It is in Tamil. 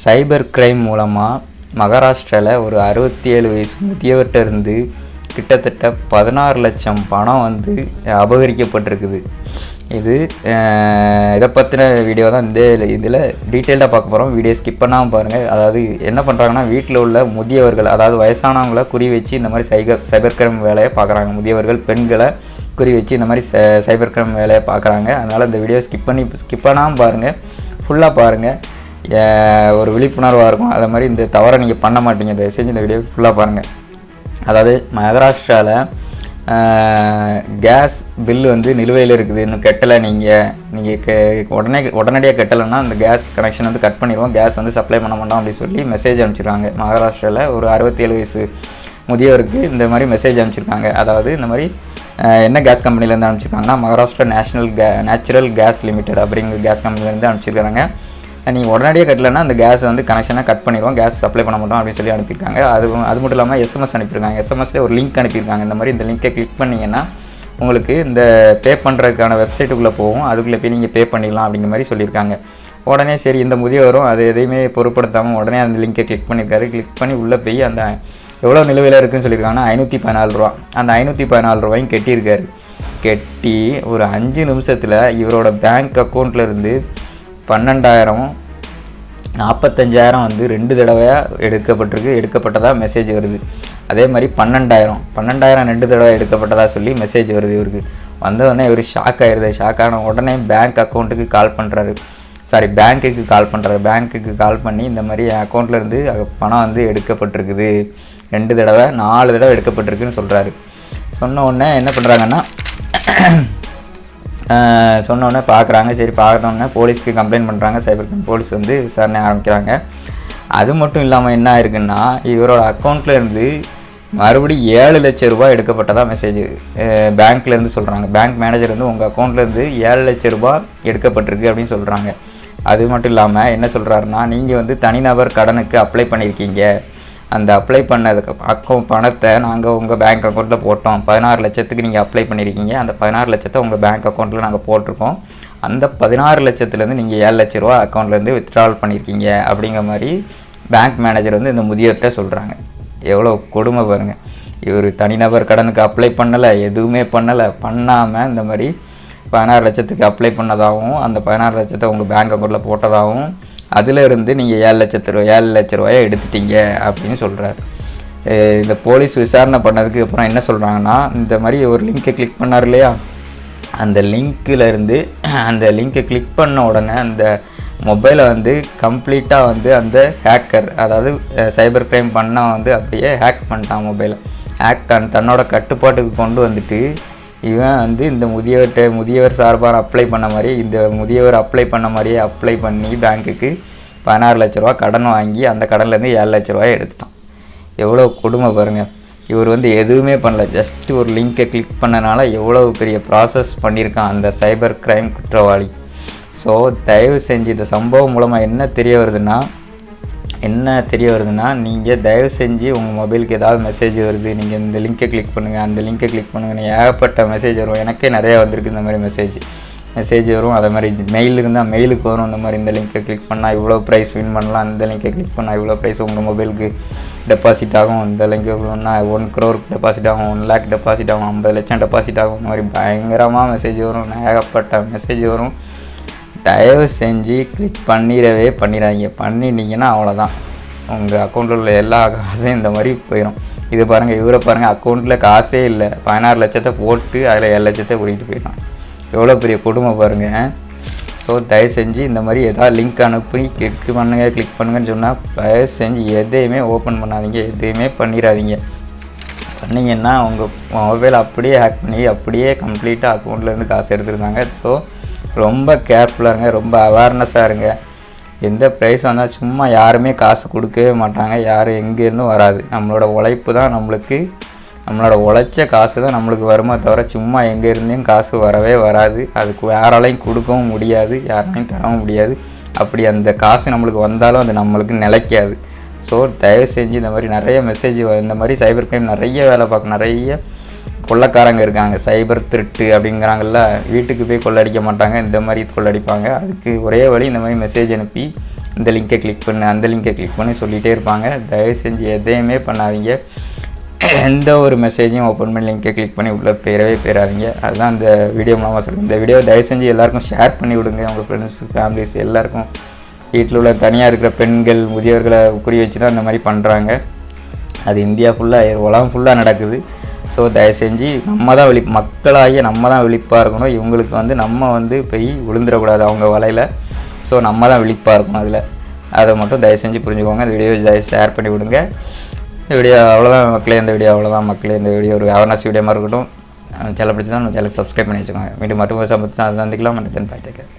சைபர் கிரைம் மூலமாக மகாராஷ்டிராவில் ஒரு அறுபத்தி ஏழு வயசு முதியவர்கிட்ட இருந்து கிட்டத்தட்ட பதினாறு லட்சம் பணம் வந்து அபகரிக்கப்பட்டிருக்குது. இது இதை பற்றின வீடியோ தான் இந்த இதில் டீட்டெயில்டாக பார்க்க போகிறோம் வீடியோ ஸ்கிப் பண்ணாமல் பாருங்கள் அதாவது என்ன பண்ணுறாங்கன்னா வீட்டில் உள்ள முதியவர்கள் அதாவது வயசானவங்களை குறி வச்சு இந்த மாதிரி சைபர் சைபர் கிரைம் வேலையை பார்க்குறாங்க. முதியவர்கள் பெண்களை குறி வச்சு இந்த மாதிரி ச- சைபர் கிரைம் வேலையை பார்க்குறாங்க. அதனால் இந்த வீடியோ ஸ்கிப் பண்ணி ஸ்கிப் பண்ணாமல் பாருங்கள் ஃபுல்லாக பாருங்கள் ஒரு விழிப்புணர்வாக இருக்கும். அதை மாதிரி இந்த தவறை நீங்கள் பண்ண மாட்டீங்க. தயவு செஞ்சு இந்த வீடியோ ஃபுல்லாக பாருங்கள் அதாவது மகாராஷ்டிராவில் கேஸ் பில்லு வந்து நிலுவையில் இருக்குது. இன்னும் கட்டலை நீங்கள் நீங்கள் கே உடனே உடனடியாக கட்டலைன்னா அந்த கேஸ் கனெக்ஷன் வந்து கட் பண்ணிடுவோம். கேஸ் வந்து சப்ளை பண்ண மாட்டோம் அப்படின்னு சொல்லி மெசேஜ் அனுப்பிச்சிருக்காங்க. மகாராஷ்டிராவில் ஒரு அறுபத்தேழு வயசு முதியவருக்கு இந்த மாதிரி மெசேஜ் அனுப்பிச்சிருக்காங்க. அதாவது இந்த மாதிரி என்ன கேஸ் கம்பெனிலேருந்து அனுப்பிச்சிருக்காங்கன்னா மகாராஷ்டிரா நேஷனல் கே நேச்சுரல் கேஸ் லிமிடெட் அப்படிங்கிற கேஸ் கம்பெனிலேருந்து அனுப்பிச்சிருக்காங்க. நீங்கள் உடனடியாக கட்டலைன்னா அந்த கேஸ் வந்து கனெக்ஷனாக கட் பண்ணிடுவோம். கேஸ் சப்ளை பண்ண மாட்டோம் அப்படின்னு சொல்லி அனுப்பியிருக்காங்க. அது அது மட்டும் இல்லாமல் எஸ்எம்எஸ் அனுப்பியிருக்காங்க. எஸ்எம்எஸ்லேயே ஒரு லிங்க் அனுப்பியிருக்காங்க. இந்த மாதிரி இந்த லிங்கை கிளிக் பண்ணிங்கன்னா உங்களுக்கு இந்த பே பண்ணுறதுக்கான வெப்சைட்டுக்குள்ளே போகும். அதுக்குள்ளே போய் நீங்கள் பே பண்ணிடலாம் அப்படிங்கிற மாதிரி சொல்லியிருக்காங்க. உடனே சரி இந்த முதியவரும் அது எதையுமே பொருட்படுத்தாமல் உடனே அந்த லிங்கை கிளிக் பண்ணியிருக்காரு. கிளிக் பண்ணி உள்ளே போய் அந்த எவ்வளோ நிலுவையில் இருக்குன்னு சொல்லியிருக்காங்கன்னா ஐநூற்றி பதினாலு ரூபா. அந்த ஐநூற்றி பதினாலு ரூபாயும் கட்டியிருக்காரு. கட்டி ஒரு அஞ்சு நிமிஷத்தில் இவரோட பேங்க் அக்கௌண்ட்டில் பன்னெண்டாயிரமும் பன்னெண்டாயிரம் நாற்பத்தஞ்சாயிரம் வந்து ரெண்டு தடவையாக எடுக்கப்பட்டிருக்கு எடுக்கப்பட்டதாக மெசேஜ் வருது. அதே மாதிரி பன்னெண்டாயிரம் பன்னெண்டாயிரம் ரெண்டு தடவை எடுக்கப்பட்டதாக சொல்லி மெசேஜ் வருது இவருக்கு. வந்தவுடனே இவர் ஷாக் ஆயிடுது ஷாக் ஆன உடனே பேங்க் அக்கௌண்ட்டுக்கு கால் பண்ணுறாரு சாரி பேங்க்குக்கு கால் பண்ணுறாரு பேங்க்குக்கு கால் பண்ணி இந்த மாதிரி என் அக்கௌண்ட்லேருந்து பணம் வந்து எடுக்கப்பட்டிருக்குது. ரெண்டு தடவை நாலு தடவை எடுக்கப்பட்டிருக்குன்னு சொல்கிறாரு சொன்ன உடனே என்ன பண்ணுறாங்கன்னா சொன்னோடனே பார்க்குறாங்க. சரி பார்த்தோன்னே போலீஸ்க்கு கம்ப்ளைண்ட் பண்ணுறாங்க சைபர் கிரைம் போலீஸ் வந்து விசாரணை ஆரம்பிக்கிறாங்க. அது மட்டும் இல்லாமல் என்ன ஆயிருக்குன்னா இவரோட அக்கௌண்ட்டில் இருந்து மறுபடியும் ஏழு லட்சம் ரூபாய் எடுக்கப்பட்டதா மெசேஜ் பேங்க்லேருந்து சொல்கிறாங்க பேங்க் மேனேஜர் வந்து உங்கள் அக்கௌண்ட்லேருந்து ஏழு லட்சம் ரூபாய் எடுக்கப்பட்டிருக்கு அப்படின்னு சொல்கிறாங்க அது மட்டும் இல்லாமல் என்ன சொல்கிறாருன்னா நீங்கள் வந்து தனிநபர் கடனுக்கு அப்ளை பண்ணியிருக்கீங்க. அந்த அப்ளை பண்ணதுக்கு அக்கௌண்ட் பணத்தை நாங்கள் உங்கள் பேங்க் அக்கௌண்ட்டில் போட்டோம். பதினாறு லட்சத்துக்கு நீங்கள் அப்ளை பண்ணியிருக்கீங்க அந்த பதினாறு லட்சத்தை உங்கள் பேங்க் அக்கௌண்ட்டில் நாங்கள் போட்டிருக்கோம். அந்த பதினாறு லட்சத்துலேருந்து நீங்கள் ஏழு லட்ச ரூபா அக்கௌண்ட்லேருந்து வித்ட்ரால் பண்ணியிருக்கீங்க அப்படிங்கிற மாதிரி பேங்க் மேனேஜர் வந்து இந்த முதியோர்கிட்ட சொல்கிறாங்க எவ்வளோ கொடுமை பாருங்கள் இவர் தனிநபர் கடனுக்கு அப்ளை பண்ணலை எதுவுமே பண்ணலை. பண்ணாமல் இந்த மாதிரி பதினாறு லட்சத்துக்கு அப்ளை பண்ணதாகவும் அந்த பதினாறு லட்சத்தை உங்கள் பேங்க் அக்கௌண்ட்டில் போட்டதாகவும் அதிலிருந்து நீங்கள் ஏழு லட்சத்து ரூபா ஏழு லட்ச ரூபாயை எடுத்துட்டீங்க அப்படின்னு சொல்கிறாரு இந்த போலீஸ் விசாரணை பண்ணதுக்கு அப்புறம் என்ன சொல்கிறாங்கன்னா இந்த மாதிரி ஒரு லிங்கை கிளிக் பண்ணார் இல்லையா? அந்த லிங்க்கில் இருந்து அந்த லிங்க்கை கிளிக் பண்ண உடனே அந்த மொபைலை வந்து கம்ப்ளீட்டாக வந்து அந்த ஹேக்கர் அதாவது சைபர் க்ரைம் பண்ண வந்து அப்படியே ஹேக் பண்ணிட்டான் மொபைலை ஹேக் தன்னோட கட்டுப்பாட்டுக்கு கொண்டு வந்துட்டு இவன் வந்து இந்த முதியவர்கிட்ட முதியவர் சார்பாக அப்ளை பண்ண மாதிரி இந்த முதியவர் அப்ளை பண்ண மாதிரியே அப்ளை பண்ணி பேங்க்குக்கு பதினாறு லட்ச ரூபா கடன் வாங்கி அந்த கடன்லேருந்து ஏழு லட்ச ரூபாய் எடுத்துட்டான். எவ்வளோ கொடுமை பாருங்கள் இவர் வந்து எதுவுமே பண்ணல. ஜஸ்ட் ஒரு லிங்க்கை கிளிக் பண்ணனால எவ்வளோ பெரிய ப்ராசஸ் பண்ணியிருக்கான் அந்த சைபர் கிரைம் குற்றவாளி. ஸோ தயவு செஞ்சு இந்த சம்பவம் மூலமாக என்ன தெரிய வருதுன்னா என்ன தெரிய வருதுன்னா நீங்கள் தயவு செஞ்சு உங்கள் மொபைலுக்கு ஏதாவது மெசேஜ் வருது நீங்கள் இந்த லிங்கை கிளிக் பண்ணுங்கள் அந்த லிங்கை கிளிக் பண்ணுங்கள் ஏகப்பட்ட மெசேஜ் வரும். எனக்கே நிறையா வந்திருக்கு இந்த மாதிரி மெசேஜ் மெசேஜ் வரும் அதே மாதிரி மெயில் இருந்தால் மெயிலுக்கு வரும் இந்த மாதிரி. இந்த லிங்கை கிளிக் பண்ணால் இவ்வளோ ப்ரைஸ் வின் பண்ணலாம். இந்த லிங்கை கிளிக் பண்ணால் இவ்வளோ ப்ரைஸ் உங்கள் மொபைலுக்கு டெபாசிட் ஆகும். இந்த லிங்க் ஒன் க்ரோர் டெபாசிட் ஆகும். ஒன் லேக் டெபாசிட் ஆகும். ஐம்பது லட்சம் டெபாசிட் ஆகும். இந்த மாதிரி பயங்கரமாக மெசேஜ் வரும். ஏகப்பட்ட மெசேஜ் வரும். தயவு செஞ்சு கிளிக் பண்ணிடவே பண்ணிடாதீங்க. பண்ணிட்டீங்கன்னா அவ்வளோதான் உங்கள் அக்கௌண்ட்டில் உள்ள எல்லா காசையும் இந்த மாதிரி போயிடும் இது பாருங்கள் இவரை பாருங்கள் அக்கௌண்ட்டில் காசே இல்லை. பதினாறு லட்சத்தை போட்டு அதில் ஏழு லட்சத்தை உருகிட்டு போயிட்டான். எவ்வளோ பெரிய குடும்பம் பாருங்கள் ஸோ தயவு செஞ்சு இந்த மாதிரி ஏதாவது லிங்க் அனுப்பி கிளிக் பண்ணுங்கள் கிளிக் பண்ணுங்கன்னு சொன்னால் தயவு செஞ்சு எதையுமே ஓப்பன் பண்ணாதீங்க. எதையுமே பண்ணிடாதீங்க. பண்ணிங்கன்னா உங்கள் மொபைல் அப்படியே ஹேக் பண்ணி அப்படியே கம்ப்ளீட்டாக அக்கௌண்ட்லேருந்து காசு எடுத்துருந்தாங்க. ஸோ ரொம்ப கேர்ஃபுல்லாக இருங்க ரொம்ப அவேர்னஸாக இருங்க. எந்த ப்ரைஸ் வந்தால் சும்மா யாருமே காசு கொடுக்கவே மாட்டாங்க. யாரும் எங்கேருந்தும் வராது. நம்மளோட உழைப்பு தான் நம்மளுக்கு நம்மளோட உழைச்ச காசு தான் நம்மளுக்கு வருமா தவிர சும்மா எங்கேருந்தையும் காசு வரவே வராது. அதுக்கு யாராலையும் கொடுக்கவும் முடியாது யாராலையும் தரவும் முடியாது. அப்படி அந்த காசு நம்மளுக்கு வந்தாலும் அது நம்மளுக்கு நிலைக்காது. ஸோ தயவு செஞ்சு இந்த மாதிரி நிறைய மெசேஜ் இந்த மாதிரி சைபர் கிரைம் நிறைய வேலை பார்க்க நிறைய கொள்ளக்காரங்க இருக்காங்க. சைபர் திருட்டு அப்படிங்கிறாங்கல்ல வீட்டுக்கு போய் கொள்ளடிக்க மாட்டாங்க. இந்த மாதிரி கொள்ளடிப்பாங்க. அதுக்கு ஒரே வழி இந்த மாதிரி மெசேஜ் அனுப்பி இந்த லிங்கை கிளிக் பண்ணு அந்த லிங்கை கிளிக் பண்ணி சொல்லிகிட்டே இருப்பாங்க. தயவு செஞ்சு எதையுமே பண்ணாதீங்க. எந்த ஒரு மெசேஜையும் ஓப்பன் பண்ணி லிங்கை கிளிக் பண்ணி உள்ளே போயிடவே போயிடாதீங்க அதுதான் அந்த வீடியோ மூலமாக சொல்லுங்கள் இந்த வீடியோ தயவு செஞ்சு எல்லாருக்கும் ஷேர் பண்ணி விடுங்க. உங்கள் ஃப்ரெண்ட்ஸ் ஃபேமிலிஸ் எல்லாருக்கும். வீட்டில் உள்ள தனியாக இருக்கிற பெண்கள் முதியவர்களை குறி வச்சு தான் இந்த மாதிரி பண்ணுறாங்க அது இந்தியா ஃபுல்லாக உலகம் ஃபுல்லாக நடக்குது. ஸோ தயவு செஞ்சு நம்ம தான் விழி மக்களாகிய நம்ம தான் விழிப்பாக இருக்கணும். இவங்களுக்கு வந்து நம்ம வந்து போய் விழுந்துடக்கூடாது அவங்க வலையில். ஸோ நம்ம தான் விழிப்பாக இருக்கணும் அதில். அதை மட்டும் தயவு செஞ்சு புரிஞ்சுக்கோங்க. இந்த வீடியோ தயவு ஷேர் பண்ணி விடுங்க. இந்த வீடியோ அவ்வளோதான் மக்களே இந்த வீடியோ அவ்வளோதான் மக்களே. இந்த வீடியோ ஒரு அவேர்னஸ் வீடியோ மாதிரி இருக்கட்டும். சில பிடிச்சா நம்ம சேனல் சப்ஸ்கிரைப் பண்ணி வச்சுக்கோங்க. மீண்டும் மட்டும் சந்திக்கலாம். மட்டும் பார்த்துக்க